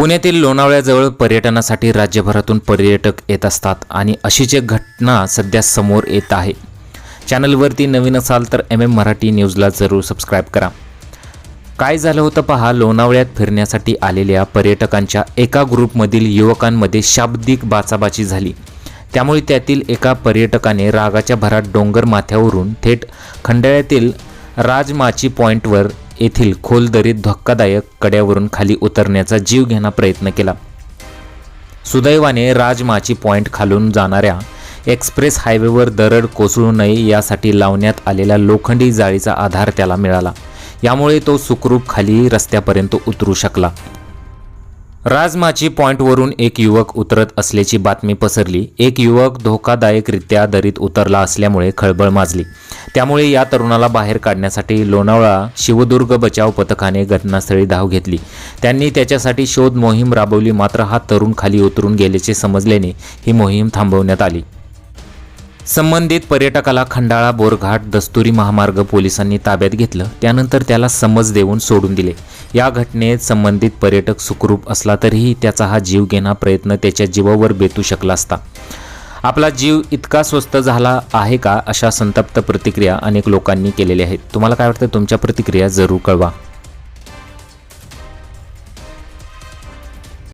पुण्यातील लोणावळ्याजवळ पर्यटनासाठी राज्यभरातून पर्यटक येत असतात आणि अशीच एक घटना सध्या समोर येत आहे. चॅनलवरती नवीन असाल तर एम एम मराठी न्यूजला जरूर सबस्क्राईब करा. काय झालं होतं पहा लोणावळ्यात फिरण्यासाठी आलेल्या पर्यटकांच्या एका ग्रुपमधील युवकांमध्ये शाब्दिक बाचाबाची झाली. त्यामुळे त्यातील एका पर्यटकाने रागाच्या भरात डोंगर माथ्यावरून थेट खंडाळ्यातील राजमाची पॉईंटवर येथील खोल दरीत धक्कादायक कड्यावरून खाली उतरण्याचा जीव घेणा प्रयत्न केला. सुदैवाने राजमाची पॉईंट खालून जाणाऱ्या एक्सप्रेस हायवेवर दरड कोसळू नये यासाठी लावण्यात आलेल्या लोखंडी जाळीचा आधार त्याला मिळाला. यामुळे तो सुखरूप खाली रस्त्यापर्यंत उतरू शकला. राजमाची पॉईंटवरून एक युवक उतरत असल्याची बातमी पसरली. एक युवक धोकादायकरित्या दरीत उतरला असल्यामुळे खळबळ माजली. त्यामुळे या तरुणाला बाहेर काढण्यासाठी लोणावळा शिवदुर्ग बचाव पथकाने घटनास्थळी धाव घेतली. त्यांनी त्याच्यासाठी शोध मोहीम राबवली मात्र हा तरुण खाली उतरून गेल्याचे समजल्याने ही मोहीम थांबवण्यात आली. संबंधित पर्यटकाला खंडाळा बोरघाट दस्तुरी महामार्ग पोलिसांनी ताब्यात घेतलं. त्यानंतर त्याला समज देऊन सोडून दिले. या घटनेत संबंधित पर्यटक सुखरूप असला तरीही त्याचा हा जीव घेणा प्रयत्न त्याच्या जीवावर बेतू शकला असता. आपला जीव इतका स्वस्त झाला आहे का अशा संतप्त प्रतिक्रिया अनेक लोकांनी केलेल्या आहेत. तुम्हाला काय वाटतं? तुमच्या प्रतिक्रिया जरूर कळवा.